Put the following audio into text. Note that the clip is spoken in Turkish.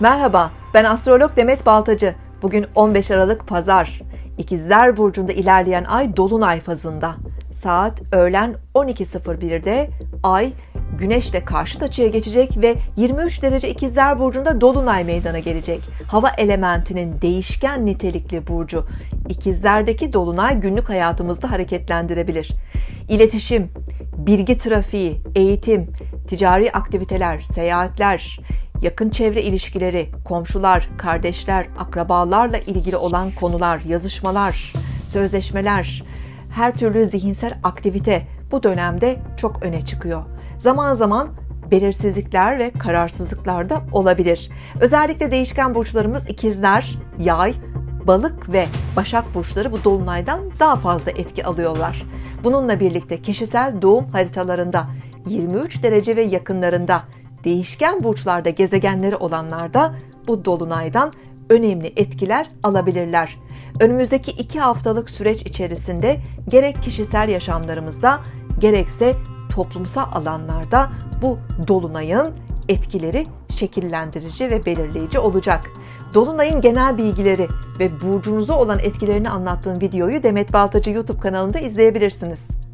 Merhaba, ben astrolog Demet Baltacı. Bugün 15 Aralık Pazar. İkizler Burcu'nda ilerleyen ay Dolunay fazında. Saat öğlen 12.01'de ay Güneşle karşıt açıya geçecek ve 23 derece İkizler Burcu'nda Dolunay meydana gelecek. Hava elementinin değişken nitelikli burcu. İkizlerdeki Dolunay günlük hayatımızda hareketlendirebilir. İletişim, bilgi trafiği, eğitim, ticari aktiviteler, seyahatler, yakın çevre ilişkileri, komşular, kardeşler, akrabalarla ilgili olan konular, yazışmalar, sözleşmeler, her türlü zihinsel aktivite bu dönemde çok öne çıkıyor. Zaman zaman belirsizlikler ve kararsızlıklar da olabilir. Özellikle değişken burçlarımız ikizler, yay, balık ve başak burçları bu dolunaydan daha fazla etki alıyorlar. Bununla birlikte kişisel doğum haritalarında 23 derece ve yakınlarında değişken burçlarda gezegenleri olanlar da bu dolunaydan önemli etkiler alabilirler. Önümüzdeki iki haftalık süreç içerisinde gerek kişisel yaşamlarımızda gerekse toplumsal alanlarda bu dolunayın etkileri şekillendirici ve belirleyici olacak. Dolunay'ın genel bilgileri ve burcunuza olan etkilerini anlattığım videoyu Demet Baltacı YouTube kanalında izleyebilirsiniz.